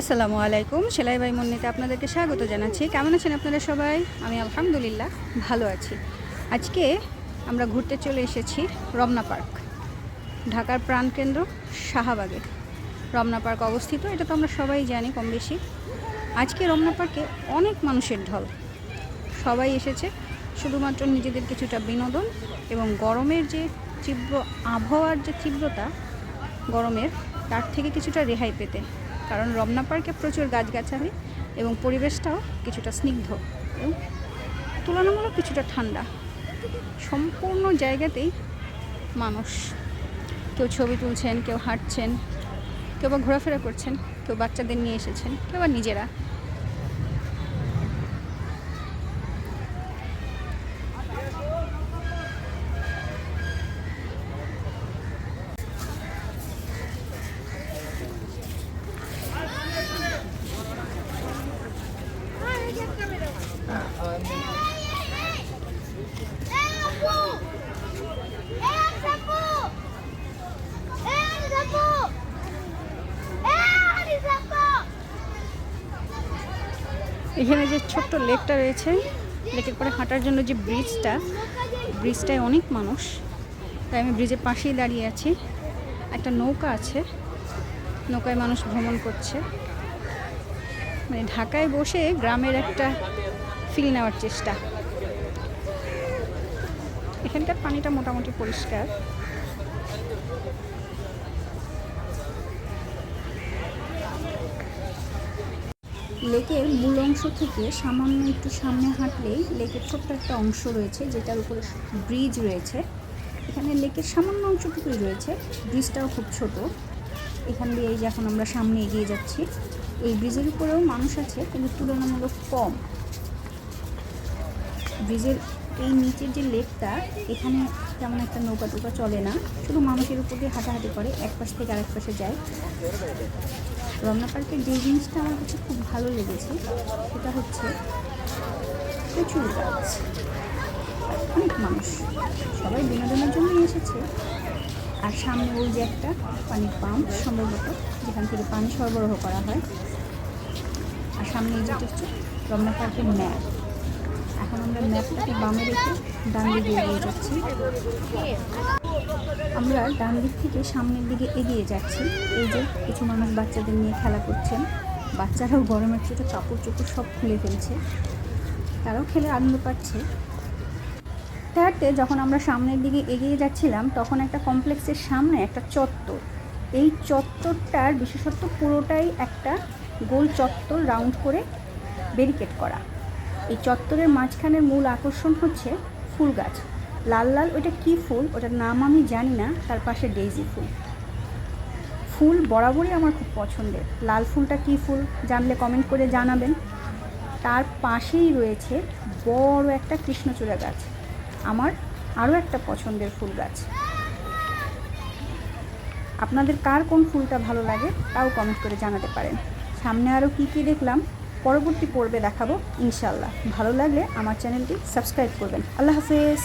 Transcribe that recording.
আসসালামু আলাইকুম। সেলাই বাই মন্নিতে আপনাদেরকে স্বাগত জানাচ্ছি। কেমন আছেন আপনারা সবাই? আমি আলহামদুলিল্লাহ ভালো আছি। আজকে আমরা ঘুরতে চলে এসেছি রমনা পার্ক, ঢাকার প্রাণকেন্দ্র শাহবাগে। রমনা পার্ক অবস্থিত, এটা তো আমরা সবাই জানি কম বেশি। আজকে রমনা পার্কে অনেক মানুষের ঢল। সবাই এসেছে, শুধুমাত্র নিজেদের কিছুটা বিনোদন এবং গরমের যে তীব্র আবহাওয়ার যে তীব্রতা, গরমের তার থেকে কিছুটা রেহাই পেতে। কারণ রমনা পার্কে প্রচুর গাছগাছালি এবং পরিবেশটাও কিছুটা স্নিগ্ধ এবং তুলনামূলক কিছুটা ঠান্ডা। সম্পূর্ণ জায়গাতেই মানুষ কেউ ছবি তুলছেন, কেউ হাঁটছেন, কেউ বা ঘোরাফেরা করছেন, কেউ বাচ্চাদের নিয়ে এসেছেন, কেউ বা নিজেরা। এখানে যে ছোট্ট লেকটা রয়েছে, লেকের পরে হাঁটার জন্য যে ব্রিজটা ব্রিজটায় অনেক মানুষ। তাই আমি ব্রিজের পাশেই দাঁড়িয়ে আছি। একটা নৌকা আছে, নৌকায় মানুষ ভ্রমণ করছে। মানে ঢাকায় বসে গ্রামের একটা ফিল নেওয়ার চেষ্টা। এখানকার পানিটা মোটামুটি পরিষ্কার। লেকের মূল অংশ থেকে সামান্য একটু সামনে হাঁটলেই লেকের ছোট্ট একটা অংশ রয়েছে, যেটার উপরে ব্রিজ রয়েছে। এখানে লেকের সামান্য অংশটুকুই রয়েছে, ব্রিজটাও খুব ছোট। এখান দিয়ে এই যে এখন আমরা সামনে এগিয়ে যাচ্ছি। এই ব্রিজের উপরেও মানুষ আছে, কিন্তু তুলনামূলক কম। ব্রিজের এই নিচের যে লেকটা এখানে তেমন একটা নৌকা টোকা চলে না। শুধু মানুষের উপর দিয়ে হাঁটাহাঁটি করে, এক পাশ থেকে আরেক পাশে যায়। রমনা পার্কের যে জিনিসটা আমার কাছে খুব ভালো লেগেছে, সেটা হচ্ছে প্রচুর গাছ। অনেক মানুষ। সবাই বিনোদনের জন্যই এসেছে। আর সামনে ওই যে একটা পানির পাম্প, সম্ভবত যেখান থেকে পানি সরবরাহ করা হয়। আর সামনে এই যেটা হচ্ছে রমনা পার্কের ম্যাপ। আমরা ম্যাপটাকে বামে রেখে ডান দিকে এগিয়ে যাচ্ছি। আমরা ডান দিক থেকে সামনের দিকে এগিয়ে যাচ্ছি। এই যে কিছু মানুষ বাচ্চাদের নিয়ে খেলা করছেন। বাচ্চারাও গরমের চোটে কাপড় চোপড় সব খুলে ফেলছে। তারাও খেলে আনন্দ পাচ্ছে। হাঁটতে যখন আমরা সামনের দিকে এগিয়ে যাচ্ছিলাম, তখন একটা কমপ্লেক্সের সামনে একটা চত্বর। এই চত্বরটার বিশেষত্ব পুরোটাই একটা গোল চত্বর রাউন্ড করে ব্যারিকেড করা। এই চত্বরের মাঝখানের মূল আকর্ষণ হচ্ছে ফুল গাছ। লাল লাল ওটা কী ফুল? ওটার নাম আমি জানি না, তার পাশে ডেইজি ফুল। ফুল বরাবরই আমার খুব পছন্দের। লাল ফুলটা কী ফুল জানলে কমেন্ট করে জানাবেন। তার পাশেই রয়েছে বড় একটা কৃষ্ণচূড়া গাছ। আমার আরও একটা পছন্দের ফুল গাছ। আপনাদের কার কোন ফুলটা ভালো লাগে তাও কমেন্ট করে জানাতে পারেন। সামনে আরও কী কী দেখলাম? পরবর্তী পর্বে দেখাবো ইনশাল্লাহ ভালো লাগলে আমার চ্যানেলটি সাবস্ক্রাইব করবেন। আল্লাহ হাফেজ।